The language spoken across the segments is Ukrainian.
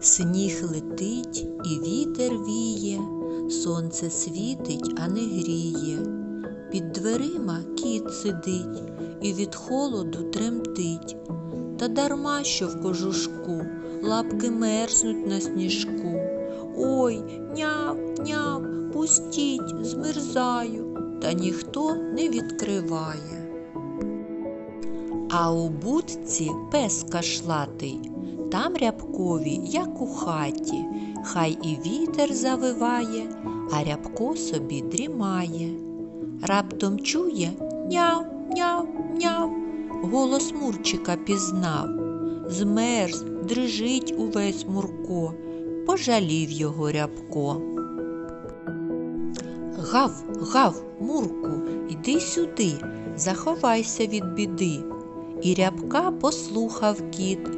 Сніг летить і вітер віє, сонце світить, а не гріє. Під дверима кіт сидить і від холоду тремтить. Та дарма що в кожушку лапки мерзнуть на сніжку. Ой, няв, няв, пустіть, змерзаю, та ніхто не відкриває. А у будці пес кашлатий, там рябкові, як у хаті, хай і вітер завиває, а рябко собі дрімає. Раптом чує няв, няв, няв, голос Мурчика пізнав. Змерз, дрижить увесь Мурко, пожалів його рябко. Гав, гав, Мурку, іди сюди, заховайся від біди. І рябка послухав кіт,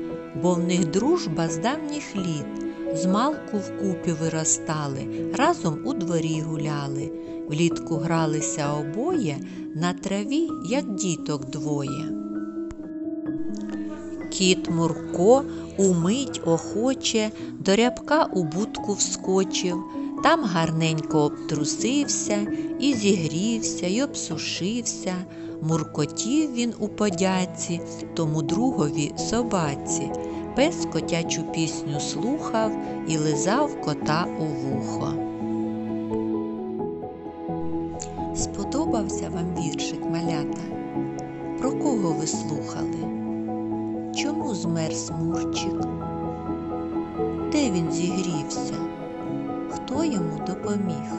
бо в них дружба з давніх літ. Змалку вкупі виростали, разом у дворі гуляли, влітку гралися обоє на траві, як діток двоє. Кіт Мурко умить охоче до рябка у будку вскочив, там гарненько обтрусився, і зігрівся, й обсушився. Муркотів він у подяці, тому другові собаці. Пес котячу пісню слухав і лизав кота у вухо. Сподобався вам віршик малята? Про кого ви слухали? Чому змерз Мурчик? Де він зігрівся? Хто йому допоміг?